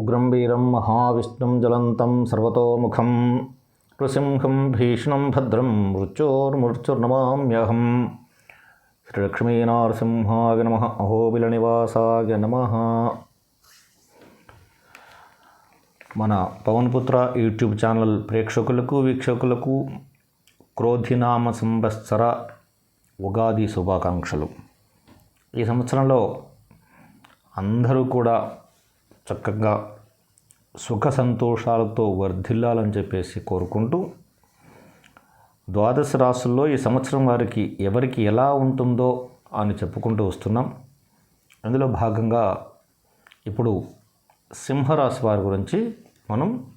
ఉగ్రం వీరం మహావిష్ణుం జ్వలంతం సర్వతోముఖం. నృసింహం భీషణం భద్రం మృత్యోర్మృత్యుర్నమామ్యహం. శ్రీలక్ష్మీనరసింహాయ నమ. అహోబిలనివాసాయ నమ. మన పవన్పుత్ర యూట్యూబ్ ఛానల్ ప్రేక్షకులకు వీక్షకులకు క్రోధినామ సంవత్సర ఉగాది శుభాకాంక్షలు. ఈ సంవత్సరంలో అందరూ కూడా చక్కగా సుఖ సంతోషాలతో వర్ధిల్లాలని చెప్పేసి కోరుకుంటూ ద్వాదశ రాసుల్లో ఈ సంవత్సరం వారికి ఎవరికి ఎలా ఉంటుందో అని చెప్పుకుంటూ వస్తున్నాం. అందులో భాగంగా ఇప్పుడు సింహరాశి వారి గురించి మనం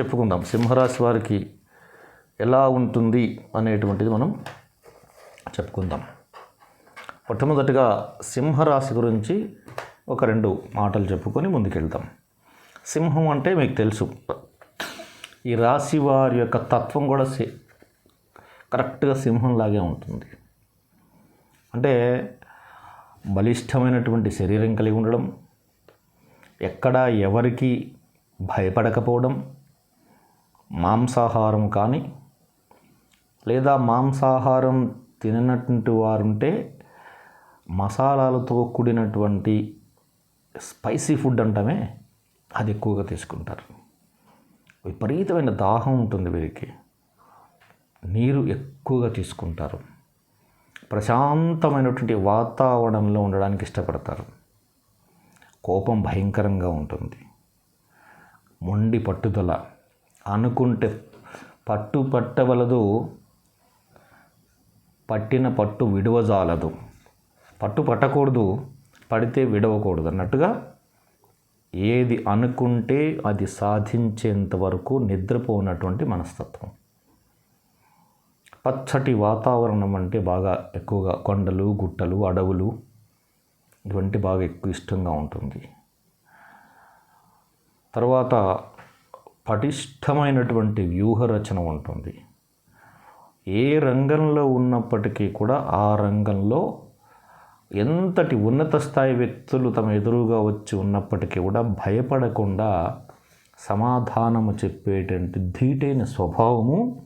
చెప్పుకుందాం. సింహరాశి వారికి ఎలా ఉంటుంది అనేటువంటిది మనం చెప్పుకుందాం. మొట్టమొదటిగా సింహరాశి గురించి ఒక రెండు మాటలు చెప్పుకొని ముందుకెళ్తాం. సింహం అంటే మీకు తెలుసు. ఈ రాశి వారి యొక్క తత్వం కూడా కరెక్ట్గా సింహంలాగే ఉంటుంది. అంటే బలిష్టమైనటువంటి శరీరం కలిగి ఉండడం ఎక్కడా ఎవరికి భయపడకపోవడం మాంసాహారం కానీ లేదా మాంసాహారం తిననటువంటి వారుంటే మసాలాలతో కూడినటువంటి స్పైసీ ఫుడ్ అంటామే అది ఎక్కువగా తీసుకుంటారు. విపరీతమైన దాహం ఉంటుంది వీరికి. నీరు ఎక్కువగా తీసుకుంటారు. ప్రశాంతమైనటువంటి వాతావరణంలో ఉండడానికి ఇష్టపడతారు. కోపం భయంకరంగా ఉంటుంది. మొండి పట్టుదల అనుకుంటే పట్టు పట్టవలదు పట్టిన పట్టు విడువజాలదు. పట్టు పట్టకూడదు. పడితే విడవకూడదు అన్నట్టుగా ఏది అనుకుంటే అది సాధించేంత వరకు నిద్రపోనటువంటి మనస్తత్వం. పచ్చటి వాతావరణం అంటే బాగా ఎక్కువగా కొండలు గుట్టలు అడవులు ఇటువంటి బాగా ఎక్కువ ఇష్టంగా ఉంటుంది. తర్వాత పటిష్టమైనటువంటి వ్యూహరచన ఉంటుంది. ఏ రంగంలో ఉన్నప్పటికీ కూడా ఆ రంగంలో ఎంతటి ఉన్నత స్థాయి వ్యక్తులు తమ ఎదురుగా వచ్చి ఉన్నప్పటికీ కూడా భయపడకుండా సమాధానము చెప్పేటువంటి ధీటైన స్వభావము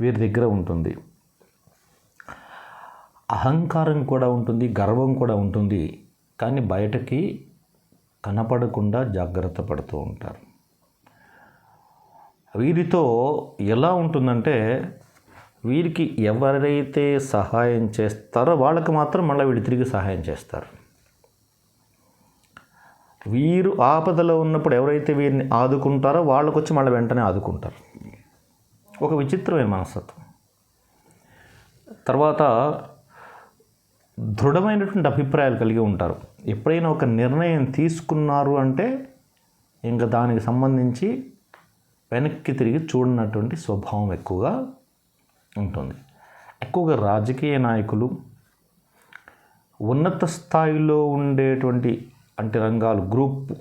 వీరి దగ్గర ఉంటుంది. అహంకారం కూడా ఉంటుంది గర్వం కూడా ఉంటుంది. కానీ బయటకి కనపడకుండా జాగ్రత్త పడుతూ ఉంటారు. వీరితో ఎలా ఉంటుందంటే వీరికి ఎవరైతే సహాయం చేస్తారో వాళ్ళకి మాత్రం మళ్ళీ వీళ్ళు తిరిగి సహాయం చేస్తారు. వీరు ఆపదలో ఉన్నప్పుడు ఎవరైతే వీరిని ఆదుకుంటారో వాళ్ళకు వచ్చి మళ్ళీ వెంటనే ఆదుకుంటారు. ఒక విచిత్రమైన మనస్తత్వం. తర్వాత దృఢమైనటువంటి అభిప్రాయాలు కలిగి ఉంటారు. ఎప్పుడైనా ఒక నిర్ణయం తీసుకున్నారు అంటే ఇంకా దానికి సంబంధించి వెనక్కి తిరిగి చూడనటువంటి స్వభావం ఎక్కువగా ఉంటుంది. ఎక్కువగా రాజకీయ నాయకులు ఉన్నత స్థాయిలో ఉండేటువంటి అంటే రంగాలు గ్రూప్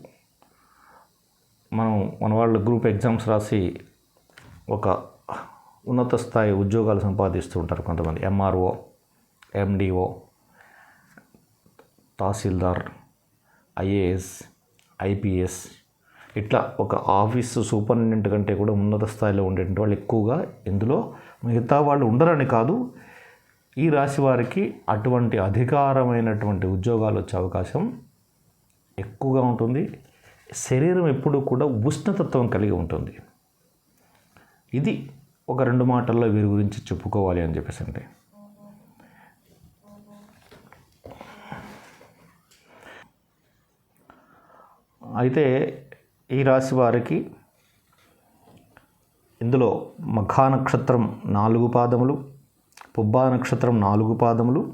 మనం మన వాళ్ళ గ్రూప్ ఎగ్జామ్స్ రాసి ఒక ఉన్నత స్థాయి ఉద్యోగాలు సంపాదిస్తూ ఉంటారు కొంతమంది. ఎంఆర్ఓ ఎండిఓ తహసీల్దార్ ఐఏఎస్ ఐపీఎస్ ఇట్లా ఒక ఆఫీసు సూపరింటెండెంట్ కంటే కూడా ఉన్నత స్థాయిలో ఉండేటువంటి వాళ్ళు ఎక్కువగా. ఇందులో మిగతా వాళ్ళు ఉండరని కాదు ఈ రాశి వారికి అటువంటి అధికారమైనటువంటి ఉద్యోగాలు వచ్చే అవకాశం ఎక్కువగా ఉంటుంది. శరీరం ఎప్పుడూ కూడా ఉష్ణతత్వం కలిగి ఉంటుంది. ఇది ఒక రెండు మాటల్లో వీరి గురించి చెప్పుకోవాలి అని చెప్పేసి అంటే. అయితే ఈ రాశి వారికి ఇందులో మఖా నక్షత్రం నాలుగు పాదములు పుబ్బా నక్షత్రం నాలుగు పాదములు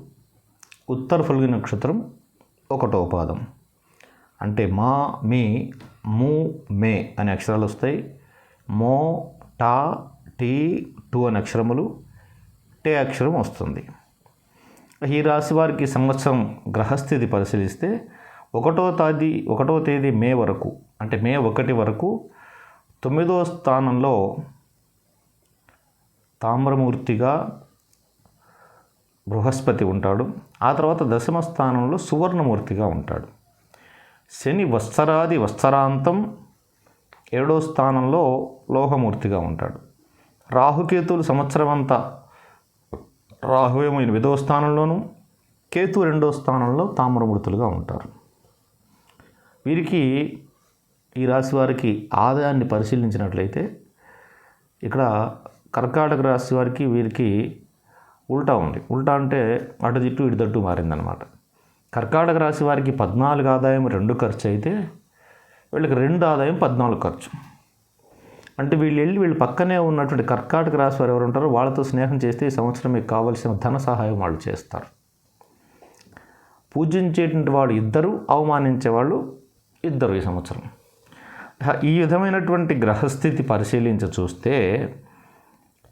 ఉత్తర ఫల్గి నక్షత్రం ఒకటో పాదం. అంటే మా మీ మూ మే అనే అక్షరాలు వస్తాయి. మో టా టీ టూ అనే అక్షరములు టే అక్షరం వస్తుంది. ఈ రాశి వారికి సంవత్సరం గ్రహస్థితి పరిశీలిస్తే ఒకటో తేదీ ఒకటో తేదీ మే వరకు అంటే మే ఒకటి వరకు తొమ్మిదో స్థానంలో తామ్రమూర్తిగా బృహస్పతి ఉంటాడు. ఆ తర్వాత దశమ స్థానంలో సువర్ణమూర్తిగా ఉంటాడు. శని వత్సరాది వత్సరాంతం ఏడో స్థానంలో లోహమూర్తిగా ఉంటాడు. రాహుకేతువులు సంవత్సరం అంతా రాహువేమో ఎనిమిదో స్థానంలోనూ కేతు రెండో స్థానంలో తామ్రమూర్తులుగా ఉంటారు. వీరికి ఈ రాశి వారికి ఆదాయాన్ని పరిశీలించినట్లయితే ఇక్కడ కర్కాటక రాశి వారికి వీరికి ఉల్టా ఉంది. ఉల్టా అంటే అటు తిట్టు ఇటు తట్టు మారిందనమాట. కర్కాటక రాశి వారికి పద్నాలుగు ఆదాయం రెండు ఖర్చు అయితే వీళ్ళకి రెండు ఆదాయం పద్నాలుగు ఖర్చు. అంటే వీళ్ళు వెళ్ళి వీళ్ళు పక్కనే ఉన్నటువంటి కర్కాటక రాశి వారు ఎవరు ఉంటారో వాళ్ళతో స్నేహం చేస్తే ఈ సంవత్సరం మీకు కావలసిన ధన సహాయం వాళ్ళు చేస్తారు. పూజించేటువంటి వాళ్ళు ఇద్దరు అవమానించే వాళ్ళు ఇద్దరు ఈ సంవత్సరం. ఈ విధమైనటువంటి గ్రహస్థితి పరిశీలించి చూస్తే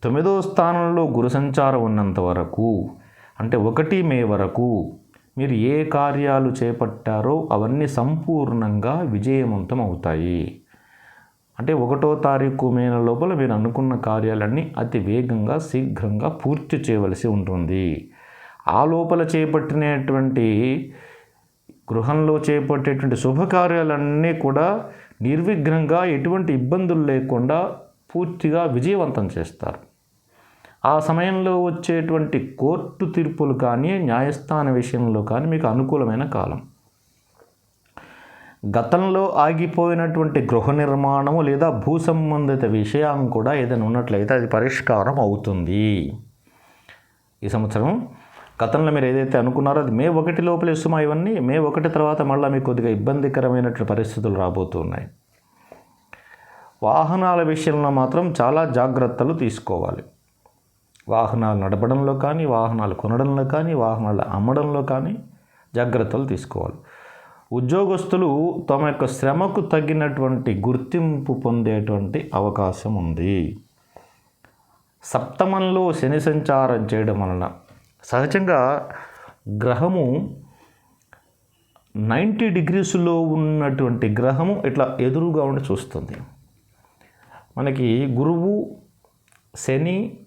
తొమ్మిదో స్థానంలో గురు సంచారం ఉన్నంత వరకు అంటే ఒకటి మే వరకు మీరు ఏ కార్యాలు చేపట్టారో అవన్నీ సంపూర్ణంగా విజయవంతం అవుతాయి. అంటే ఒకటో తారీఖు మే లోపల మీరు అనుకున్న కార్యాలన్నీ అతి వేగంగా శీఘ్రంగా పూర్తి చేయవలసి ఉంటుంది. ఆ లోపల చేపట్టినటువంటి గృహంలో చేపట్టేటువంటి శుభకార్యాలన్నీ కూడా నిర్విఘ్నంగా ఎటువంటి ఇబ్బందులు లేకుండా పూర్తిగా విజయవంతం చేస్తారు. ఆ సమయంలో వచ్చేటువంటి కోర్టు తీర్పులు కానీ న్యాయస్థాన విషయంలో కానీ మీకు అనుకూలమైన కాలం. గతంలో ఆగిపోయినటువంటి గృహ నిర్మాణము లేదా భూ సంబంధిత విషయం కూడా ఏదైనా ఉన్నట్లయితే అది పరిష్కారం అవుతుంది. ఈ సంవత్సరం గతంలో మీరు ఏదైతే అనుకున్నారో అది మే ఒకటి లోపల ఇస్తుమా ఇవన్నీ మే ఒకటి తర్వాత మళ్ళీ మీకు కొద్దిగా ఇబ్బందికరమైనటువంటి పరిస్థితులు రాబోతున్నాయి. వాహనాల విషయంలో మాత్రం చాలా జాగ్రత్తలు తీసుకోవాలి. వాహనాలు నడపడంలో కానీ వాహనాలు కొనడంలో కానీ వాహనాలు అమ్మడంలో కానీ జాగ్రత్తలు తీసుకోవాలి. ఉద్యోగస్తులు తమ యొక్క శ్రమకు తగినటువంటి గుర్తింపు పొందేటువంటి అవకాశం ఉంది. సప్తమంలో శని సంచారం చేయడం వలన సహజంగా గ్రహము నైంటీ డిగ్రీస్లో ఉన్నటువంటి గ్రహము ఇట్లా ఎదురుగా ఉండి చూస్తుంది. మనకి గురువు శని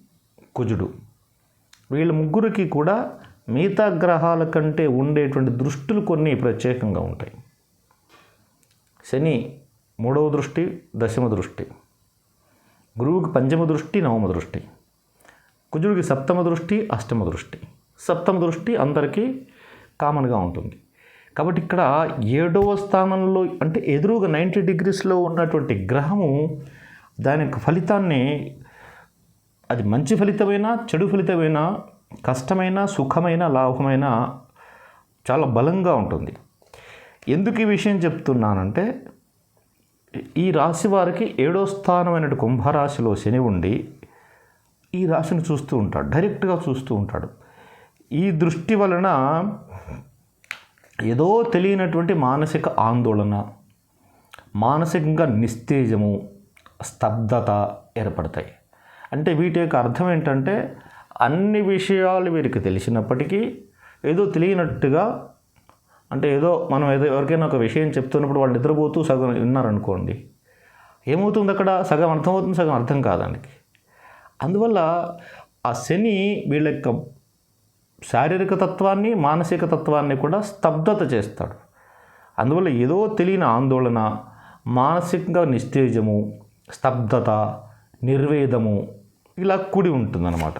కుజుడు వీళ్ళ ముగ్గురికి కూడా మిగతా గ్రహాల కంటే ఉండేటువంటి దృష్టులు కొన్ని ప్రత్యేకంగా ఉంటాయి. శని మూడవ దృష్టి దశమ దృష్టి. గురువుకి పంచమ దృష్టి నవమ దృష్టి. కుజుడికి సప్తమ దృష్టి అష్టమ దృష్టి. సప్తమ దృష్టి అందరికీ కామన్గా ఉంటుంది. కాబట్టి ఇక్కడ ఏడవ స్థానంలో అంటే ఎదురుగా నైంటీ డిగ్రీస్లో ఉన్నటువంటి గ్రహము దాని యొక్క ఫలితాన్ని అది మంచి ఫలితమైనా చెడు ఫలితమైనా కష్టమైన సుఖమైన లాభమైన చాలా బలంగా ఉంటుంది. ఎందుకు ఈ విషయం చెప్తున్నానంటే ఈ రాశి వారికి ఏడో స్థానమైన కుంభరాశిలో శని ఉండి ఈ రాశిని చూస్తూ ఉంటాడు. డైరెక్ట్గా చూస్తూ ఉంటాడు. ఈ దృష్టి వలన ఏదో తెలియనటువంటి మానసిక ఆందోళన మానసికంగా నిస్తేజము స్తబ్దత ఏర్పడతాయి. అంటే వీటి యొక్క అర్థం ఏంటంటే అన్ని విషయాలు వీరికి తెలిసినప్పటికీ ఏదో తెలియనట్టుగా అంటే ఏదో మనం ఏదో ఎవరికైనా ఒక విషయం చెప్తున్నప్పుడు వాళ్ళు నిద్రపోతూ సగం విన్నారనుకోండి ఏమవుతుంది అక్కడ? సగం అర్థమవుతుంది సగం అర్థం కాదానికి అందువల్ల ఆ శని వీళ్ళ యొక్క శారీరక తత్వాన్ని మానసిక తత్వాన్ని కూడా స్తబ్దత చేస్తాడు. అందువల్ల ఏదో తెలియని ఆందోళన మానసికంగా నిస్తేజము స్తబ్దత నిర్వేదము ఇలా కూడి ఉంటుందన్నమాట.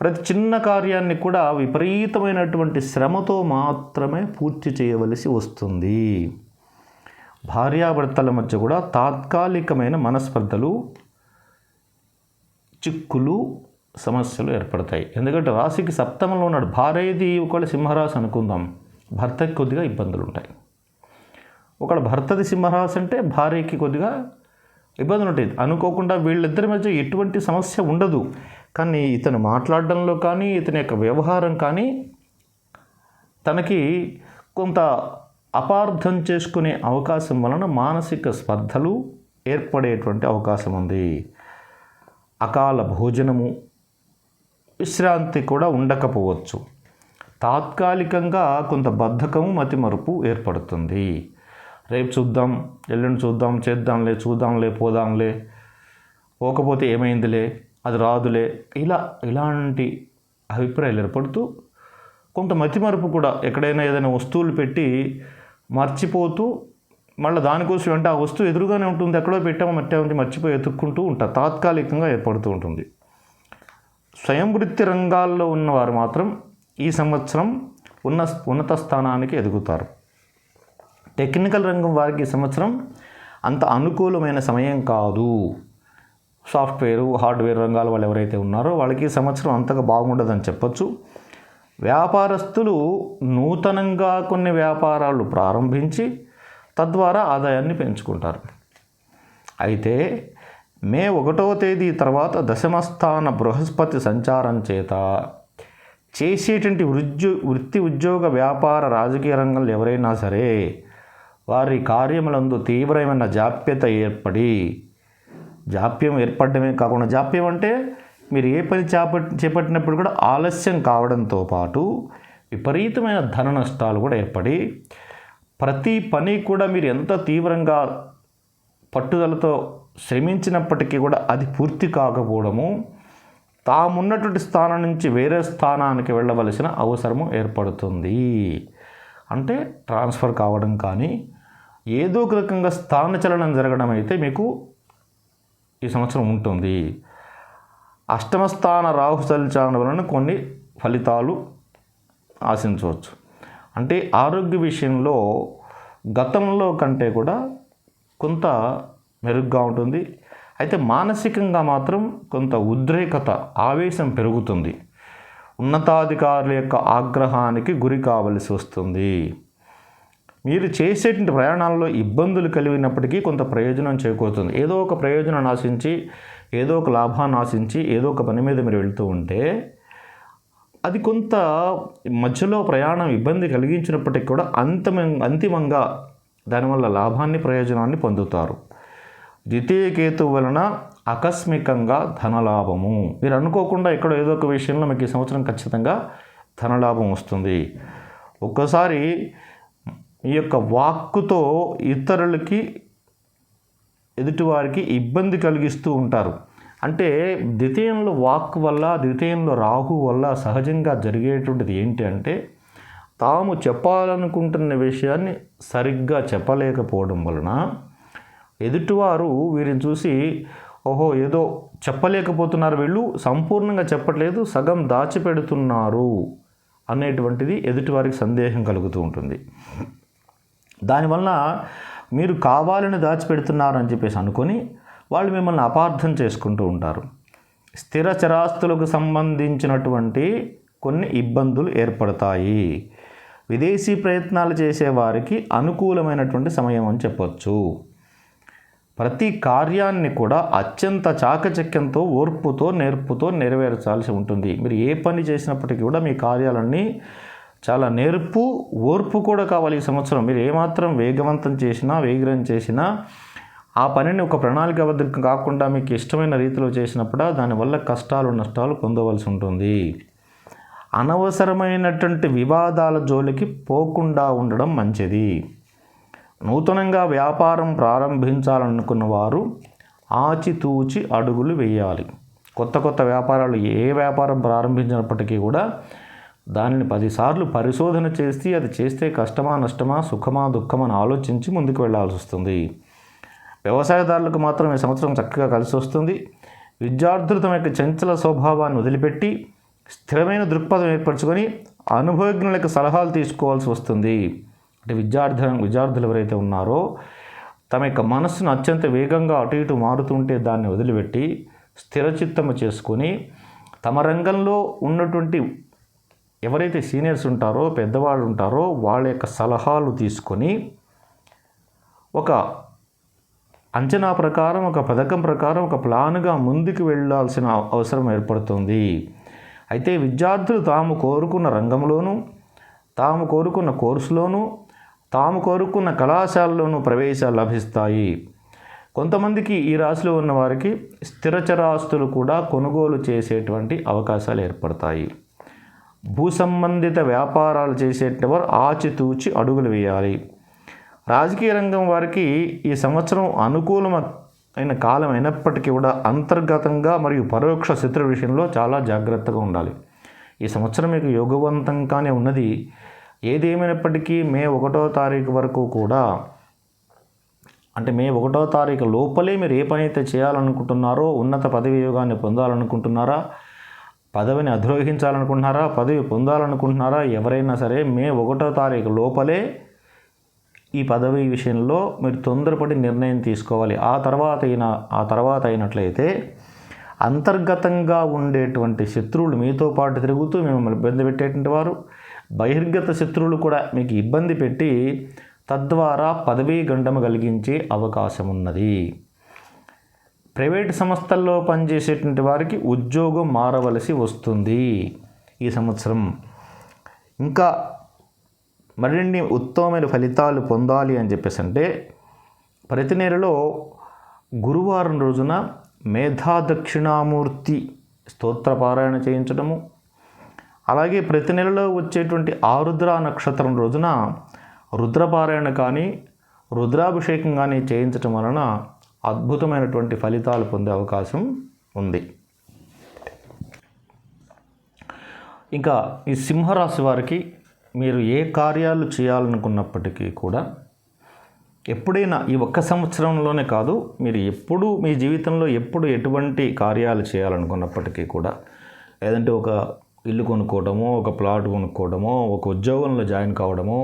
ప్రతి చిన్న కార్యాన్ని కూడా విపరీతమైనటువంటి శ్రమతో మాత్రమే పూర్తి చేయవలసి వస్తుంది. భార్యాభర్తల మధ్య కూడా తాత్కాలికమైన మనస్పర్ధలు చిక్కులు సమస్యలు ఏర్పడతాయి. ఎందుకంటే రాశికి సప్తమంలో ఉన్నాడు. భార్యది ఒకవేళ సింహరాశి అనుకుందాం. భర్తకి కొద్దిగా ఇబ్బందులు ఉంటాయి ఒకవేళ భర్తది సింహరాశి అంటే భార్యకి కొద్దిగా ఇబ్బందులు ఉంటాయి అనుకోకుండా వీళ్ళిద్దరి మధ్య ఎటువంటి సమస్య ఉండదు. కానీ ఇతను మాట్లాడడంలో కానీ ఇతని యొక్క వ్యవహారం కానీ తనకి కొంత అపార్థం చేసుకునే అవకాశం వలన మానసిక స్పర్ధలు ఏర్పడేటువంటి అవకాశం ఉంది. అకాల భోజనము విశ్రాంతి కూడా ఉండకపోవచ్చు. తాత్కాలికంగా కొంత బద్ధకము మతిమరుపు ఏర్పడుతుంది. రేపు చూద్దాం ఎల్లుండి చూద్దాం చేద్దాంలే చూద్దాంలే పోదాంలే పోకపోతే ఏమైందిలే అది రాదులే ఇలా ఇలాంటి అభిప్రాయాలు ఏర్పడుతూ కొంత మతిమరుపు కూడా ఎక్కడైనా ఏదైనా వస్తువులు పెట్టి మర్చిపోతూ మళ్ళీ దానికోసం అంటే ఆ వస్తువు ఎదురుగానే ఉంటుంది ఎక్కడో పెట్టామో మట్టామని మర్చిపోయి ఎత్తుక్కుంటూ ఉంటారు. తాత్కాలికంగా ఏర్పడుతూ ఉంటుంది. స్వయం వృత్తి రంగాల్లో ఉన్నవారు మాత్రం ఈ సంవత్సరం ఉన్న ఉన్నత స్థానానికి ఎదుగుతారు. టెక్నికల్ రంగం వారికి ఈ సంవత్సరం అంత అనుకూలమైన సమయం కాదు. సాఫ్ట్వేర్ హార్డ్వేర్ రంగాల వాళ్ళు ఎవరైతే ఉన్నారో వాళ్ళకి ఈ సంవత్సరం అంతగా బాగుండదని చెప్పొచ్చు. వ్యాపారస్తులు నూతనంగా కొన్ని వ్యాపారాలు ప్రారంభించి తద్వారా ఆదాయాన్ని పెంచుకుంటారు. అయితే మే ఒకటవ తేదీ తర్వాత దశమస్థాన బృహస్పతి సంచారం చేత చేసేటువంటి వృద్ధి వృత్తి ఉద్యోగ వ్యాపార రాజకీయ రంగంలో ఎవరైనా సరే వారి కార్యములందు తీవ్రమైన జాప్యత ఏర్పడి జాప్యం ఏర్పడమే కాకుండా జాప్యం అంటే మీరు ఏ పని చేపట్ చేపట్టినప్పుడు కూడా ఆలస్యం కావడంతో పాటు విపరీతమైన ధన నష్టాలు కూడా ఏర్పడి ప్రతి పని కూడా మీరు ఎంత తీవ్రంగా పట్టుదలతో శ్రమించినప్పటికీ కూడా అది పూర్తి కాకపోవడము తామున్నటువంటి స్థానం నుంచి వేరే స్థానానికి వెళ్ళవలసిన అవసరము ఏర్పడుతుంది. అంటే ట్రాన్స్ఫర్ కావడం కానీ ఏదో ఒక రకంగా స్థానచలనం జరగడం అయితే మీకు ఈ సంవత్సరం ఉంటుంది. అష్టమ స్థాన రాహు సంచారణ వలన కొన్ని ఫలితాలు ఆశించవచ్చు. అంటే ఆరోగ్య విషయంలో గతంలో కంటే కూడా కొంత మెరుగ్గా ఉంటుంది. అయితే మానసికంగా మాత్రం కొంత ఉద్రేకత ఆవేశం పెరుగుతుంది. ఉన్నతాధికారుల యొక్క ఆగ్రహానికి గురి కావలసి వస్తుంది. మీరు చేసేటువంటి ప్రయాణాల్లో ఇబ్బందులు కలిగినప్పటికీ కొంత ప్రయోజనం చేకూరుతుంది. ఏదో ఒక ప్రయోజనం ఆశించి ఏదో ఒక లాభాన్ని ఆశించి ఏదో ఒక పని మీద మీరు వెళ్తూ ఉంటే అది కొంత మధ్యలో ప్రయాణం ఇబ్బంది కలిగించినప్పటికీ కూడా అంతిమ అంతిమంగా దానివల్ల లాభాన్ని ప్రయోజనాన్ని పొందుతారు. ద్వితీయ కేతు వలన ఆకస్మికంగా ధనలాభము. మీరు అనుకోకుండా ఇక్కడ ఏదో ఒక విషయంలో మీకు ఈ సంవత్సరం ఖచ్చితంగా ధనలాభం వస్తుంది. ఒక్కసారి ఈ యొక్క వాక్కుతో ఇతరులకి ఎదుటివారికి ఇబ్బంది కలిగిస్తూ ఉంటారు. అంటే ద్వితీయంలో వాక్ వల్ల ద్వితీయంలో రాహు వల్ల సహజంగా జరిగేటువంటిది ఏంటి అంటే తాము చెప్పాలనుకుంటున్న విషయాన్ని సరిగ్గా చెప్పలేకపోవడం వలన ఎదుటివారు వీరిని చూసి ఓహో ఏదో చెప్పలేకపోతున్నారు వీళ్ళు సంపూర్ణంగా చెప్పట్లేదు సగం దాచిపెడుతున్నారు అనేటువంటిది ఎదుటివారికి సందేహం కలుగుతూ ఉంటుంది. దానివల్ల మీరు కావాలని దాచిపెడుతున్నారని చెప్పేసి అనుకొని వాళ్ళు మిమ్మల్ని అపార్థం చేసుకుంటూ ఉంటారు. స్థిర చరాస్తులకు సంబంధించినటువంటి కొన్ని ఇబ్బందులు ఏర్పడతాయి. విదేశీ ప్రయత్నాలు చేసేవారికి అనుకూలమైనటువంటి సమయం అని చెప్పొచ్చు. ప్రతి కార్యాన్ని కూడా అత్యంత చాకచక్యంతో ఓర్పుతో నేర్పుతో నెరవేర్చాల్సి ఉంటుంది. మీరు ఏ పని చేసినప్పటికీ కూడా మీ కార్యాలన్నీ చాలా నేర్పు ఓర్పు కూడా కావాలి ఈ సంవత్సరం. మీరు ఏమాత్రం వేగవంతం చేసినా వేగరం చేసినా ఆ పనిని ఒక ప్రణాళికబద్ధం కాకుండా మీకు ఇష్టమైన రీతిలో చేసినప్పుడు దానివల్ల కష్టాలు నష్టాలు పొందవలసి ఉంటుంది. అనవసరమైనటువంటి వివాదాల జోలికి పోకుండా ఉండడం మంచిది. నూతనంగా వ్యాపారం ప్రారంభించాలనుకున్న వారు ఆచితూచి అడుగులు వేయాలి. కొత్త కొత్త వ్యాపారాలు ఏ వ్యాపారం ప్రారంభించినప్పటికీ కూడా దానిని పదిసార్లు పరిశోధన చేసి అది చేస్తే కష్టమా నష్టమా సుఖమా దుఃఖమా ఆలోచించి ముందుకు వెళ్ళాల్సి వస్తుంది. వ్యవసాయదారులకు మాత్రం ఈ సంవత్సరం చక్కగా కలిసి వస్తుంది. విద్యార్థులు తమ యొక్క చంచల స్వభావాన్ని వదిలిపెట్టి స్థిరమైన దృక్పథం ఏర్పరచుకొని అనుభవజ్ఞులకు సలహాలు తీసుకోవాల్సి వస్తుంది. అంటే విద్యార్థి విద్యార్థులు ఎవరైతే ఉన్నారో తమ యొక్క మనస్సును అత్యంత వేగంగా అటు ఇటు మారుతుంటే దాన్ని వదిలిపెట్టి స్థిరచిత్తము చేసుకొని తమ రంగంలో ఉన్నటువంటి ఎవరైతే సీనియర్స్ ఉంటారో పెద్దవాళ్ళు ఉంటారో వాళ్ళ యొక్క సలహాలు తీసుకొని ఒక అంచనా ప్రకారం ఒక పథకం ప్రకారం ఒక ప్లాన్గా ముందుకు వెళ్ళాల్సిన అవసరం ఏర్పడుతుంది. అయితే విద్యార్థులు తాము కోరుకున్న రంగంలోనూ తాము కోరుకున్న కోర్సులోనూ తాము కోరుకున్న కళాశాలలోనూ ప్రవేశాలు లభిస్తాయి. కొంతమందికి ఈ రాశిలో ఉన్న వారికి స్థిరచరాస్తులు కూడా కొనుగోలు చేసేటువంటి అవకాశాలు ఏర్పడతాయి. భూ సంబంధిత వ్యాపారాలు చేసేటవారు ఆచితూచి అడుగులు వేయాలి. రాజకీయ రంగం వారికి ఈ సంవత్సరం అనుకూలమైన కాలం అయినప్పటికీ కూడా అంతర్గతంగా మరియు పరోక్ష శత్రు విషయంలో చాలా జాగ్రత్తగా ఉండాలి. ఈ సంవత్సరం మీకు యోగవంతంగానే ఉన్నది. ఏదేమైనప్పటికీ మే ఒకటో తారీఖు వరకు కూడా అంటే మే ఒకటో తారీఖు లోపలే మీరు ఏ పని అయితే చేయాలనుకుంటున్నారో ఉన్నత పదవి యోగాన్ని పొందాలనుకుంటున్నారా పదవిని అధిరోహించాలనుకుంటున్నారా పదవి పొందాలనుకుంటున్నారా ఎవరైనా సరే మే ఒకటో తారీఖు లోపలే ఈ పదవి విషయంలో మీరు తొందరపడి నిర్ణయం తీసుకోవాలి. ఆ తర్వాత అయిన ఆ తర్వాత అయినట్లయితే అంతర్గతంగా ఉండేటువంటి శత్రువులు మీతో పాటు తిరుగుతూ మిమ్మల్ని ఇబ్బంది పెట్టేటువంటి వారు బహిర్గత శత్రువులు కూడా మీకు ఇబ్బంది పెట్టి తద్వారా పదవీ గండము కలిగించే అవకాశం ఉన్నది ప్రైవేట్ సంస్థల్లో పనిచేసేటువంటి వారికి ఉద్యోగం మారవలసి వస్తుంది ఈ సంవత్సరం. ఇంకా మరిన్ని ఉత్తమమైన ఫలితాలు పొందాలి అని చెప్పేసి అంటే ప్రతి నెలలో గురువారం రోజున మేధా దక్షిణామూర్తి స్తోత్ర పారాయణ చేయించడము అలాగే ప్రతి నెలలో వచ్చేటువంటి ఆరుద్ర నక్షత్రం రోజున రుద్రపారాయణ కానీ రుద్రాభిషేకం కానీ చేయించటం వలన అద్భుతమైనటువంటి ఫలితాలు పొందే అవకాశం ఉంది. ఇంకా ఈ సింహరాశి వారికి మీరు ఏ కార్యాలు చేయాలనుకున్నప్పటికీ కూడా ఎప్పుడైనా ఈ ఒక్క సంవత్సరంలోనే కాదు మీరు ఎప్పుడు మీ జీవితంలో ఎప్పుడు ఎటువంటి కార్యాలు చేయాలనుకున్నప్పటికీ కూడా లేదంటే ఒక ఇల్లు కొనుక్కోవడమో ఒక ప్లాట్ కొనుక్కోవడమో ఒక ఉద్యోగంలో జాయిన్ కావడమో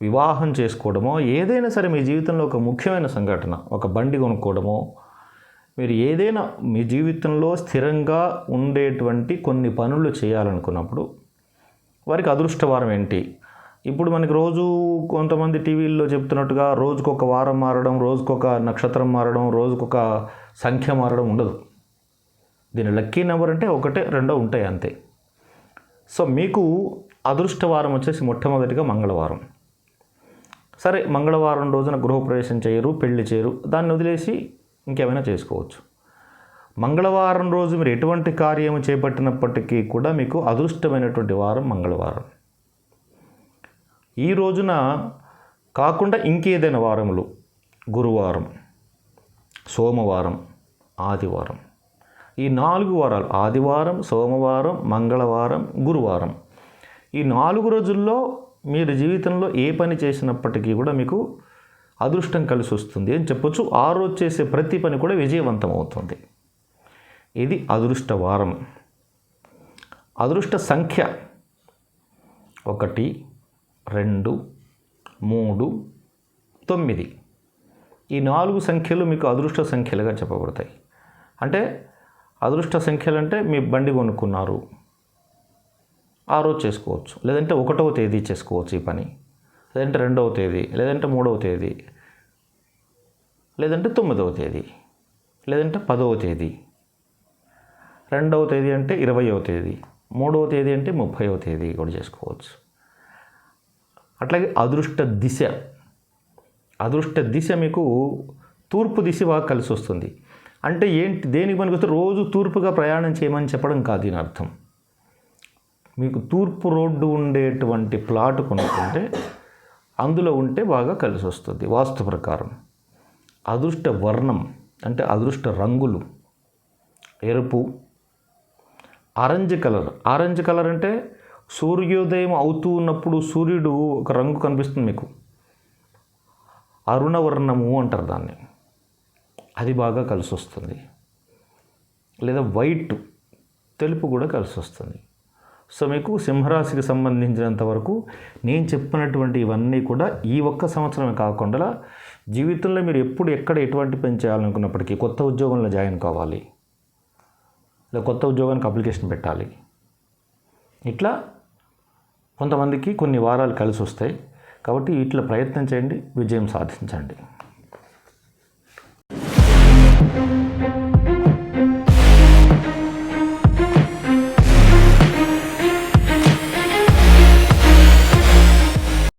వివాహం చేసుకోవడమో ఏదైనా సరే మీ జీవితంలో ఒక ముఖ్యమైన సంఘటన ఒక బండి కొనుక్కోవడమో మీరు ఏదైనా మీ జీవితంలో స్థిరంగా ఉండేటువంటి కొన్ని పనులు చేయాలనుకున్నప్పుడు వారికి అదృష్టవారం ఏంటి? ఇప్పుడు మనకి రోజు కొంతమంది టీవీల్లో చెప్తున్నట్టుగా రోజుకొక వారం మారడం రోజుకొక నక్షత్రం మారడం రోజుకొక సంఖ్య మారడం ఉండదు. దీని లక్కీ నెంబర్ అంటే ఒకటే రెండో ఉంటాయి అంతే. సో మీకు అదృష్టవారం వచ్చేసి మొట్టమొదటిగా మంగళవారం. సరే మంగళవారం రోజున గృహప్రవేశం చేయరు పెళ్ళి చేయరు దాన్ని వదిలేసి ఇంకేమైనా చేసుకోవచ్చు. మంగళవారం రోజు మీరు ఎటువంటి కార్యము చేపట్టినప్పటికీ కూడా మీకు అదృష్టమైనటువంటి వారం మంగళవారం. ఈ రోజున కాకుండా ఇంకేదైనా వారములు. గురువారం సోమవారం ఆదివారం. ఈ నాలుగు వారాలు ఆదివారం సోమవారం మంగళవారం గురువారం. ఈ నాలుగు రోజుల్లో మీరు జీవితంలో ఏ పని చేసినప్పటికీ కూడా మీకు అదృష్టం కలిసి వస్తుంది అని చెప్పొచ్చు. ఆ రోజు చేసే ప్రతి పని కూడా విజయవంతం అవుతుంది. ఇది అదృష్ట వారం అదృష్ట సంఖ్య ఒకటి రెండు మూడు తొమ్మిది. ఈ నాలుగు సంఖ్యలు మీకు అదృష్ట సంఖ్యలుగా చెప్పబడతాయి. అంటే అదృష్ట సంఖ్యలు అంటే మీ బండి కొనుక్కున్నారు. ఆ రోజు చేసుకోవచ్చు. లేదంటే ఒకటవ తేదీ చేసుకోవచ్చు ఈ పని. లేదంటే రెండవ తేదీ లేదంటే మూడవ తేదీ లేదంటే తొమ్మిదవ తేదీ లేదంటే పదవ తేదీ. రెండవ తేదీ అంటే ఇరవయవ తేదీ మూడవ తేదీ అంటే ముప్పైవ తేదీ కూడా చేసుకోవచ్చు. అట్లాగే అదృష్ట దిశ అదృష్ట దిశ మీకు తూర్పు దిశ బాగా కలిసి వస్తుంది. అంటే ఏంటి దేనికి మనకు వస్తే రోజు తూర్పుగా ప్రయాణం చేయమని చెప్పడం కాదు దీని అర్థం. మీకు తూర్పు రోడ్డు ఉండేటువంటి ప్లాట్ కొనుక్కుంటే అందులో ఉంటే బాగా కలిసి వస్తుంది వాస్తు ప్రకారం. అదృష్ట వర్ణం అంటే అదృష్ట రంగులు ఎరుపు ఆరెంజ్ కలర్. ఆరెంజ్ కలర్ అంటే సూర్యోదయం అవుతూ ఉన్నప్పుడు సూర్యుడు ఒక రంగు కనిపిస్తుంది మీకు. అరుణవర్ణము అంటారు దాన్ని. అది బాగా కలిసి వస్తుంది లేదా వైట్ తెలుపు కూడా కలిసి వస్తుంది సో మీకు సింహరాశికి సంబంధించినంత వరకు నేను చెప్పినటువంటి ఇవన్నీ కూడా ఈ ఒక్క సంవత్సరమే కాకుండా జీవితంలో మీరు ఎప్పుడు ఎక్కడ ఎటువంటి పని చేయాలనుకున్నప్పటికీ కొత్త ఉద్యోగంలో జాయిన్ కావాలి. లేదా కొత్త ఉద్యోగానికి అప్లికేషన్ పెట్టాలి. ఇట్లా కొంతమందికి కొన్ని వారాలు కలిసి వస్తాయి. కాబట్టి ఇట్లా ప్రయత్నం చేయండి విజయం సాధించండి.